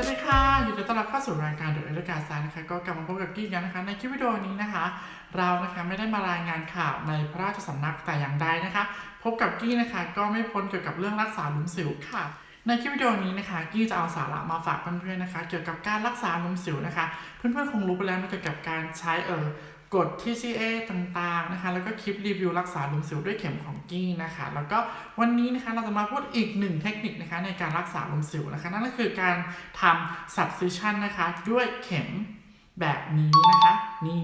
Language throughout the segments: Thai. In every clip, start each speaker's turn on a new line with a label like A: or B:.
A: สวัสดีค่ะยินดีต้อนรับเข้าสู่รายการ The e d u c a t นะคะก็กลับมาพบกับกี้กันนะคะ ในคลิปวิดีโอนี้นะคะ เรานะคะไม่ได้มารายงานข่าวในพระราชสำนักแต่อย่างใดนะคะ พบกับกี้นะคะก็ไม่พ้นเกี่ยวกับเรื่องรักษาหลุมสิวค่ะ ในคลิปวิดีโอนี้นะคะกี้จะเอาสาระมาฝากเพื่อนๆนะคะ เกี่ยวกับการรักษาหลุมสิวนะคะ เพื่อนๆคงรู้ไปแล้วเกี่ยวกับการใช้เออ กด TCA ต่างๆนะคะ แล้วก็คลิปรีวิวรักษาหลุมสิวด้วยเข็มของกี้นะคะ แล้วก็วันนี้นะคะเราจะมาพูดอีกหนึ่งเทคนิคนะคะในการรักษาหลุมสิวนะคะ นั่นก็คือการทำ substitution นะคะด้วยเข็มแบบนี้นะคะนี่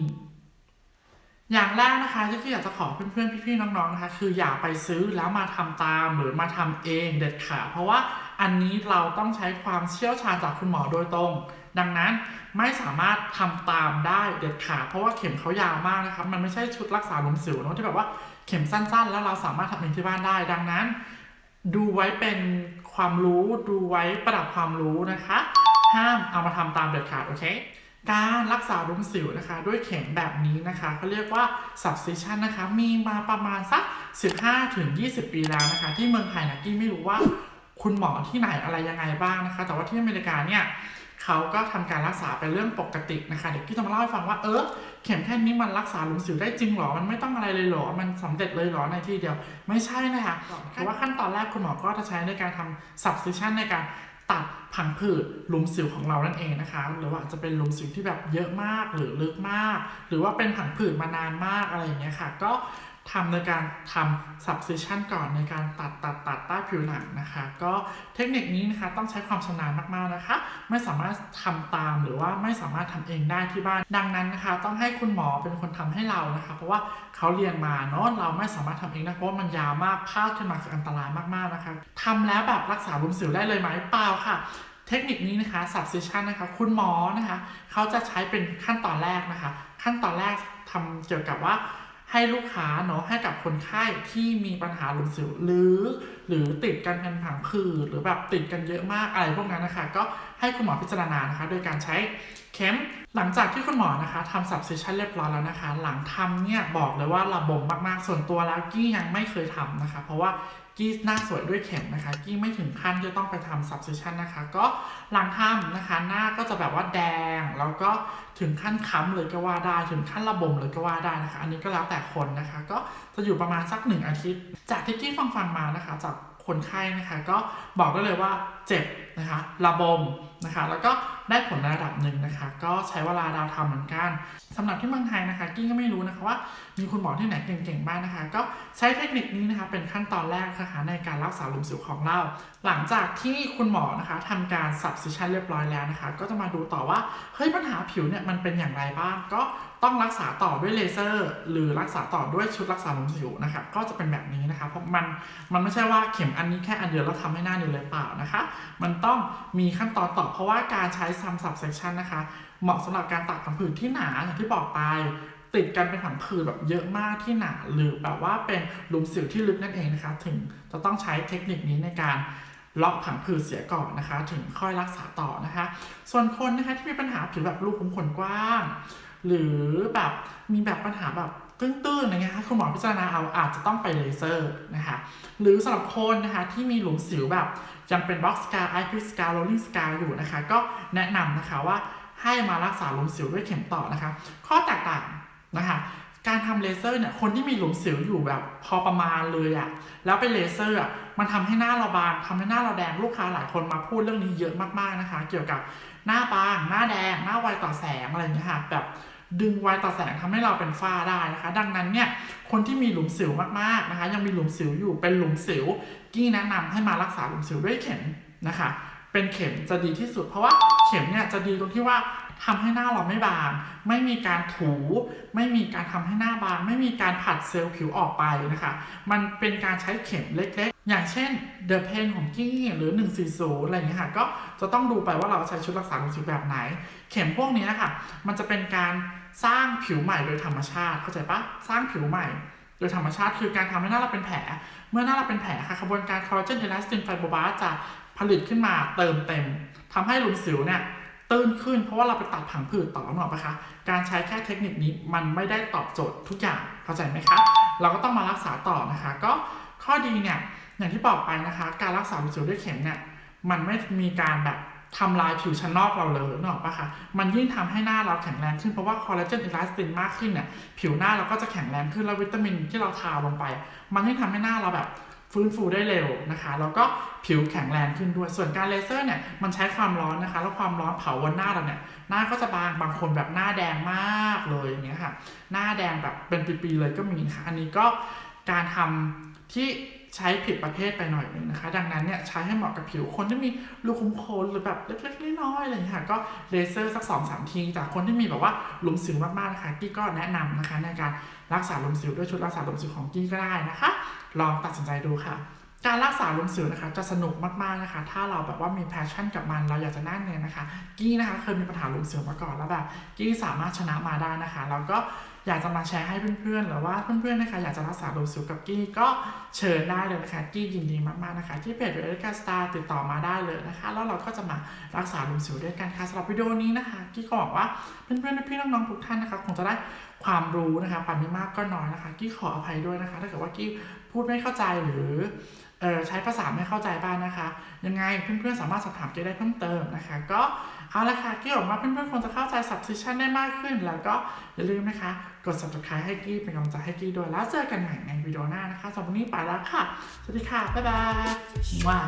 A: อย่างแรกนะคะที่อยากจะขอเพื่อนๆพี่ๆน้องๆนะคะ คืออย่าไปซื้อแล้วมาทำตามหรือมาทำเองเด็ดขาดเพราะว่า อันนี้เราต้องใช้ความเชี่ยวชาญจากคุณหมอโดยตรง ดังนั้นไม่สามารถทำตามได้เด็ดขาดเพราะว่าเข็มเขายาวมากนะครับ มันไม่ใช่ชุดรักษาลมสิวเนอะที่แบบว่าเข็มสั้นๆ แล้วเราสามารถทำเองที่บ้านได้ ดังนั้น ดูไว้เป็นความรู้ดูไว้ประดับความรู้นะคะ ห้ามเอามาทำตามเด็ดขาดโอเคการรักษารุมสิวนะคะ ด้วยเข็มแบบนี้นะคะเขาเรียกว่า substitution นะคะ มีมาประมาณสัก 15ถึง20 ปีแล้วนะคะ ที่เมืองไทยนะกี้ไม่รู้ว่า คุณหมอที่ไหนอะไรยังไงบ้างนะคะ แต่ว่าที่อเมริกาเนี่ยเขาก็ทำการรักษาเป็นเรื่องปกตินะคะ เดี๋ยวกี้จะมาเล่าให้ฟังว่าเออเข็มแค่นี้มันรักษาหลุมสิวได้จริงหรอ มันไม่ต้องอะไรเลยหรอ มันสำเร็จเลยหรอในที่เดียว ไม่ใช่นะคะเพราะว่าขั้นตอนแรกคุณหมอก็จะใช้ในการทำ substitution ในการตัดผังผืดหลุมสิวของเรานั่นเองนะคะ หรือว่าอาจจะเป็นหลุมสิวที่แบบเยอะมากหรือลึกมาก หรือว่าเป็นผังผืดมานานมากอะไรอย่างเงี้ยค่ะ ก็ ทำในการทำ substitution ก่อนในการตัดตัดตัดใต้ผิวหนังนะคะ ก็เทคนิคนี้นะคะต้องใช้ความชำนาญมากๆนะคะ ไม่สามารถทำตามหรือว่าไม่สามารถทำเองได้ที่บ้าน ดังนั้นนะคะ ต้องให้คุณหมอเป็นคนทำให้เรานะคะ เพราะว่าเขาเรียนมาเนาะเราไม่สามารถทำเองได้เพราะว่ามันยาวมากพลาดขึ้นมาคืออันตรายมากๆนะคะทำแล้วแบบรักษาหลุมสิวได้เลยไหมเปล่าค่ะเทคนิคนี้นะคะ substitution นะคะ คุณหมอนะคะ เขาจะใช้เป็นขั้นตอนแรกนะคะ ขั้นตอนแรกทำเกี่ยวกับว่า ให้ลูกค้าเนาะให้กับคนไข้ที่มีปัญหาหลุมสิวหรือหรือติดกันเป็นผังผืดหรือแบบติดกันเยอะมากอะไรพวกนั้นนะคะ ก็ให้คุณหมอพิจารณานะคะ โดยการใช้เข็มหลังจากที่คุณหมอนะคะทำสับเซชันเรียบร้อยแล้วนะคะ หลังทำเนี่ยบอกเลยว่าระบมมากๆส่วนตัวแล้วกี้ยังไม่เคยทำนะคะ เพราะว่า กี้หน้าสวยด้วยเข็มนะคะ กี้ไม่ถึงขั้นจะต้องไปทำ substitution นะคะ ก็หลังทำนะคะ หน้าก็จะแบบว่าแดง แล้วก็ถึงขั้นค้ำเลยก็ว่าได้ ถึงขั้นระบมเลยก็ว่าได้นะคะ อันนี้ก็แล้วแต่คนนะคะ ก็จะอยู่ประมาณสักหนึ่งอาทิตย์ จากที่กี้ฟังฟังมานะคะ จากคนไข้นะคะ ก็บอกได้เลยว่าเจ็บนะคะ ระบมนะคะ แล้วก็ ได้ผลระดับหนึ่งนะคะ ก็ใช้เวลาดาวทำเหมือนกันสำหรับที่เมืองไทยนะคะกี้ก็ไม่รู้นะคะว่ามีคุณหมอที่ไหนเก่งๆบ้างนะคะ ก็ใช้เทคนิคนี้นะคะเป็นขั้นตอนแรกนะคะในการรักษาหลุมสิวของเรา หลังจากที่คุณหมอนะคะทำการสับซิชันเรียบร้อยแล้วนะคะ ก็จะมาดูต่อว่าเฮ้ยปัญหาผิวเนี่ยมันเป็นอย่างไรบ้างก็ ต้องรักษาต่อด้วยเลเซอร์ หรือรักษาต่อด้วยชุดรักษาหลุมสิวนะคะก็จะเป็นแบบนี้นะคะเพราะมันมันไม่ใช่ว่าเข็มอันนี้แค่อันเดียวแล้วทำให้หน้าเนียนเลยเปล่านะคะ มันต้องมีขั้นตอนต่อเพราะว่าการใช้ sum subsection นะคะเหมาะสำหรับการตัดผังผืดที่หนาอย่างที่บอกไปติดกันเป็นผังผืดแบบเยอะมากที่หนาหรือแบบว่าเป็นหลุมสิวที่ลึกนั่นเองนะคะ ถึงจะต้องใช้เทคนิคนี้ในการเลาะผังผืดเสียก่อนนะคะ ถึงค่อยรักษาต่อนะคะ ส่วนคนนะคะที่มีปัญหาผิวแบบรูขุมขนกว้าง หรือแบบมีแบบปัญหาแบบตื้นๆอะคะคุณหมอพิจารณาเอาอาจจะต้องไปเลเซอร์นะคะหรือสำหรับคนนะคะที่มีหลุมสิวแบบยังเป็นบล็อกสกาไอพิสกาโรลลิงสกาอยู่นะคะ ก็แนะนำนะคะว่าให้มารักษาหลุมสิวด้วยเข็มต่อนะคะ ข้อแตกต่างนะคะการทำเลเซอร์เนี่ยคนที่มีหลุมสิวอยู่แบบพอประมาณเลยอะแล้วไปเลเซอร์อะมันทำให้หน้าเราบางทำให้หน้าเราแดงลูกค้าหลายคนมาพูดเรื่องนี้เยอะมากๆนะคะ เกี่ยวกับหน้าบาง หน้าแดง หน้าไวต่อแสงอะไรอย่างเงี้ยค่ะแบบ ดึงไวต่อแสงทำให้เราเป็นฝ้าได้นะคะ ดังนั้นเนี่ยคนที่มีหลุมสิวมากๆนะคะ ยังมีหลุมสิวอยู่เป็นหลุมสิวกี้แนะนำให้มารักษาหลุมสิวด้วยเข็มนะคะ เป็นเข็มจะดีที่สุด เพราะว่าเข็มเนี่ยจะดีตรงที่ว่าทำให้หน้าเราไม่บาง ไม่มีการถู ไม่มีการทำให้หน้าบาง ไม่มีการผัดเซลล์ผิวออกไปนะคะ มันเป็นการใช้เข็มเล็ก อย่างเช่น The Pain ของกี้หรือ 140 อะไรอย่างเงี้ยค่ะ ก็จะต้องดูไปว่าเราใช้ชุดรักษาหลุมสิวแบบไหน เข็มพวกนี้ค่ะ มันจะเป็นการสร้างผิวใหม่โดยธรรมชาติ เข้าใจปะสร้างผิวใหม่โดยธรรมชาติคือการทำให้หน้าเราเป็นแผล เมื่อหน้าเราเป็นแผลค่ะกระบวนการคอลลาเจนเอลาสตินไฟโบบาจะผลิตขึ้นมาเติมเต็มทำให้หลุมสิวเนี่ยตื้นขึ้นเพราะว่าเราไปตัดผังผืดต่อหนอกปะคะ การใช้แค่เทคนิคนี้มันไม่ได้ตอบโจทย์ทุกอย่างเข้าใจไหมคะ เราก็ต้องมารักษาต่อนะคะก็ ข้อดีเนี่ยอย่างที่บอกไปนะคะ การรักษาหลุมสิวด้วยเข็มเนี่ยมันไม่มีการแบบทำลายผิวชั้นนอกเราเลยนึกออกปะคะมันยิ่งทำให้หน้าเราแข็งแรงขึ้นเพราะว่าคอลลาเจนอิลาสตินมากขึ้นเนี่ยผิวหน้าเราก็จะแข็งแรงขึ้นแล้ววิตามินที่เราทาลงไป มันยิ่งทำให้หน้าเราแบบฟื้นฟูได้เร็วนะคะ แล้วก็ผิวแข็งแรงขึ้นด้วย ส่วนการเลเซอร์เนี่ยมันใช้ความร้อนนะคะ แล้วความร้อนเผาบนหน้าเราเนี่ยหน้าก็จะบางบางคนแบบหน้าแดงมากเลยอย่างเงี้ยค่ะ หน้าแดงแบบเป็นปีๆเลยก็มีนะคะอันนี้ก็ การทำที่ใช้ผิดประเภทไปหน่อยนึงนะคะ ดังนั้นเนี่ยใช้ให้เหมาะกับผิวคนที่มีรูขุมขนหรือแบบเล็กๆน้อยๆอะไรอย่างเงี้ยค่ะก็เลเซอร์สักสองสามทีแต่คนที่มีแบบว่าหลุมสิวมากๆนะคะกี้ก็แนะนำนะคะในการรักษาหลุมสิวด้วยชุดรักษาหลุมสิวของกี้ก็ได้นะคะ ลองตัดสินใจดูค่ะ การรักษาลุมสิวนะคะจะสนุกมากๆนะคะ ถ้าเราแบบว่ามีแพชชั่นกับมันเราอยากจะนั่นเนี่ยนะคะ กี้นะคะเคยมีปัญหาลุมสิวมาก่อนแล้วแบบกี้สามารถชนะมาได้นะคะ แล้วก็อยากจะมาแชร์ให้เพื่อนๆหรือว่าเพื่อนๆนะคะอยากจะรักษาลุมสิวกับกี้ก็เชิญได้เลยนะคะ กี้ยินดีมากๆนะคะ ที่เพจเวลกาสตาร์ติดต่อมาได้เลยนะคะ แล้วเราก็จะมารักษาลุมสิวด้วยกันค่ะสำหรับวิดีโอนี้นะคะ กี้ก็หวังว่าเพื่อนๆพี่ๆน้องๆทุกท่านนะคะคงจะได้ความรู้นะคะปันไม่มากก็น้อยนะคะ กี้ขออภัยด้วยนะคะ ถ้าเกิดว่ากี้พูดไม่เข้าใจหรือ ออใช้ภาษาไม่เข้าใจบ้างนะคะ ยังไงเพื่อนๆสามารถสอบถามเจได้เพิ่มเติมนะคะ ก็เอาละค่ะกี้หวังว่าเพื่อนๆคงจะเข้าใจ subscription ได้มากขึ้น แล้วก็อย่าลืมนะคะ กด subscribe ให้กี้เป็นกำลังใจให้กี้ด้วยแล้วเจอกันใหม่ในวิดีโอหน้านะคะสำหรับวันนี้ไปแล้วค่ะ สวัสดีค่ะ บ๊ายบายว้า